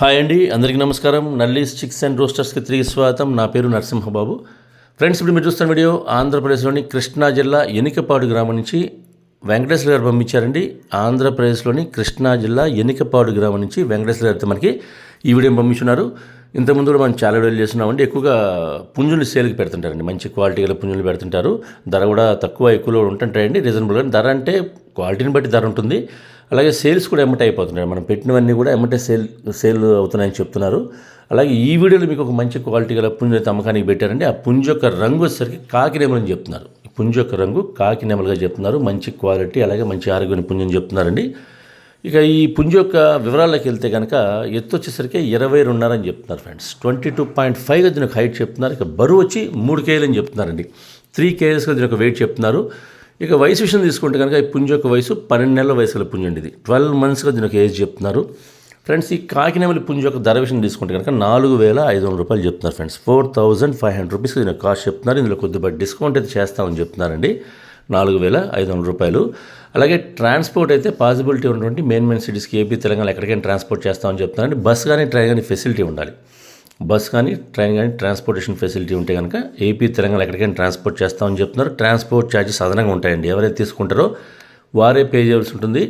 Hi అండి అందరికీ నమస్కారం. నల్లీస్ చిక్స్ అండ్ రోస్టర్స్కి తిరిగి స్వాగతం. నా పేరు నరసింహబాబు. ఫ్రెండ్స్ ఇప్పుడు మీరు చూస్తున్న వీడియో ఆంధ్రప్రదేశ్లోని కృష్ణా జిల్లా ఎనికపాడు గ్రామం నుంచి వెంకటేశ్వర గారు పంపించారండి. ఆంధ్రప్రదేశ్లోని కృష్ణా జిల్లా ఎనికపాడు గ్రామం నుంచి వెంకటేశ్వర గారితో మనకి ఈ వీడియో పంపించున్నారు. ఇంతకుముందు కూడా మనం చాలా వీడియోలు చేస్తున్నామండి. ఎక్కువగా పుంజులు సేల్కి పెడుతుంటారండి. మంచి క్వాలిటీ గల పుంజులు పెడుతుంటారు. ధర కూడా తక్కువ ఎక్కువలో ఉంటుంటాయండి. రీజనబుల్గా ధర అంటే క్వాలిటీని బట్టి ధర ఉంటుంది. అలాగే సేల్స్ కూడా ఎమ్మటే అయిపోతున్నాయి మనం పెట్టినవన్నీ కూడా ఎమ్మటే సేల్ సేల్ అవుతున్నాయని చెప్తున్నారు. అలాగే ఈ వీడియోలో మీకు ఒక మంచి క్వాలిటీ గల పుంజు అయితే అమ్మకానికి పెట్టారండి. ఆ పుంజు యొక్క రంగు వచ్చేసరికి కాకినేమలని చెప్తున్నారు. పుంజు యొక్క రంగు కాకినేమలుగా చెప్తున్నారు. మంచి క్వాలిటీ అలాగే మంచి ఆరోగ్యం పుంజు చెప్తున్నారండి. ఇక ఈ పుంజు యొక్క వివరాల్లోకి వెళ్తే కనుక ఎత్తు వచ్చేసరికి ఇరవై రెండున్నర అని చెప్తున్నారు friends. Twenty two point five దీనికి హైట్ చెప్తున్నారు. ఇక బరువు వచ్చి మూడు కేజీలు అని చెప్తున్నారండి. త్రీ కేజీస్గా దీని యొక్క వెయిట్ చెప్తున్నారు. ఇక వయసు విషయం తీసుకుంటే కనుక ఈ పుంజు యొక్క వయసు పన్నెండు నెలల వయసుల గల పుంజు అండి ఇది. ట్వెల్వ్ మంత్స్గా దీని యొక్క ఏజ్ చెప్తున్నారు. ఫ్రెండ్స్ ఈ కాకినేమలి పుంజ యొక్క ధర విషయం తీసుకుంటే కనుక నాలుగు వేల ఐదు వందల రూపాయలు చెప్తున్నారు friends. Four thousand five hundred rupees దీని కాస్ట్ చెప్తున్నారు. ఇందులో కొద్దిగా డిస్కౌంట్ అయితే చేస్తామని చెప్తున్నారండి. నాలుగు వేల ఐదు వందల రూపాయలు. అలాగే ట్రాన్స్పోర్ట్ అయితే పాసిబిలిటీ ఉన్నటువంటి మెయిన్ మెయిన్ సిటీస్కి ఏపీ తెలంగాణ ఎక్కడికైనా ట్రాన్స్పోర్ట్ చేస్తామని చెప్తున్నారండి. బస్ కానీ ట్రైన్ కానీ ఫెసిలిటీ ఉండాలి. బస్ కానీ ట్రైన్ కానీ ట్రాన్స్పోర్టేషన్ ఫెసిలిటీ ఉంటే కనుక ఏపీ తెలంగాణ ఎక్కడికైనా ట్రాన్స్పోర్ట్ చేస్తామని చెప్తున్నారు. ట్రాన్స్పోర్ట్ ఛార్జెస్ అదనంగా ఉంటాయండి. ఎవరైతే తీసుకుంటారో వారే పే చేయాల్సి ఉంటుంది.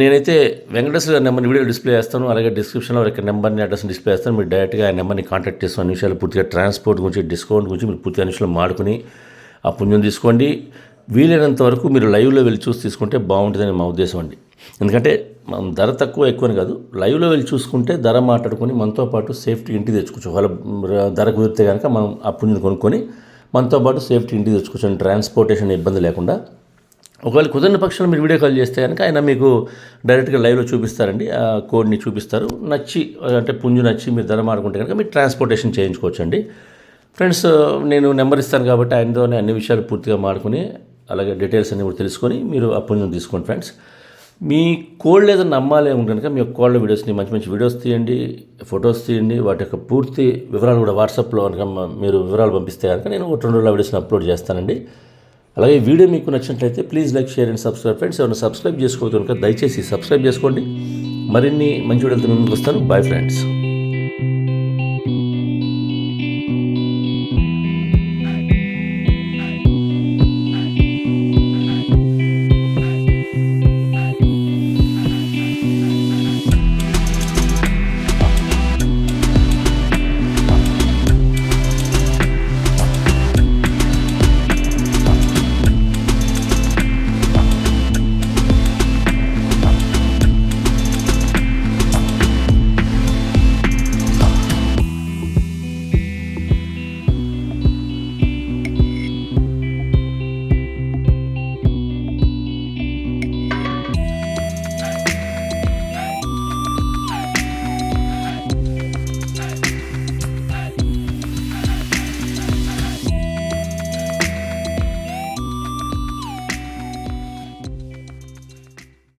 నేనైతే వెంకటేశ్వర గారి నెంబర్ని వీడియో డిస్ప్లే చేస్తాను అలాగే డిస్క్రిప్షన్లో ఇక్కడ నెంబర్ని అడ్రస్ని డిస్ప్లే చేస్తాను. మీరు డైరెక్ట్గా ఆ నెంబర్ని కాంటాక్ట్ చేసిన అన్ని విషయాలు పూర్తిగా ట్రాన్స్పోర్ట్ గురించి డిస్కౌంట్ గురించి మీరు పూర్తిగా అన్ని విషయాలు మాడుకుని ఆ పుణ్యం తీసుకోండి. వీలైనంత వరకు మీరు లైవ్లో వెళ్ళి చూసి తీసుకుంటే బాగుంటుందని మా ఉద్దేశం అండి. ఎందుకంటే మనం ధర తక్కువ ఎక్కువ అని కాదు లైవ్లో వెళ్ళి చూసుకుంటే ధర మాట్లాడుకొని మనతో పాటు సేఫ్టీ ఇంటికి తెచ్చుకోవచ్చు. వాళ్ళ ధర కుదిరితే కనుక మనం ఆ పుణ్యం కొనుక్కొని మనతో పాటు సేఫ్టీ ఇంటికి తెచ్చుకోవచ్చు ట్రాన్స్పోర్టేషన్ ఇబ్బంది లేకుండా. ఒకవేళ కుదిరిన పక్షంలో మీరు వీడియో కాల్ చేస్తే కనుక ఆయన మీకు డైరెక్ట్గా లైవ్లో చూపిస్తారండి. ఆ కోడ్ని చూపిస్తారు. నచ్చి అంటే పుంజు నచ్చి మీరు ధర మాడుకుంటే కనుక మీరు ట్రాన్స్పోర్టేషన్ చేయించుకోవచ్చండి. ఫ్రెండ్స్ నేను నెంబర్ ఇస్తాను కాబట్టి ఆయనతోనే అన్ని విషయాలు పూర్తిగా మాడుకుని అలాగే డీటెయిల్స్ అన్ని కూడా తెలుసుకొని మీరు ఆ పుంజును తీసుకోండి ఫ్రెండ్స్. మీ కోళ్ళు ఏదైనా నమ్మాలి ఉంటే కనుక మీ కోళ్ళ వీడియోస్ని మంచి మంచి వీడియోస్ తీయండి ఫొటోస్ తీయండి వాటి యొక్క పూర్తి వివరాలు కూడా వాట్సాప్లో కనుక మీరు వివరాలు పంపిస్తే కనుక నేను ఒక రెండు రోజుల వీడియోస్ని అప్లోడ్ చేస్తానండి. అలాగే వీడియో మీకు నచ్చినట్లయితే please like share and subscribe friends ఎవరైనా సబ్స్క్రైబ్ చేసుకోవచ్చు కనుక దయచేసి సబ్స్క్రైబ్ చేసుకోండి. మరిన్ని మంచి వీడియోలతో మేము ముందుకు వస్తాను. Bye friends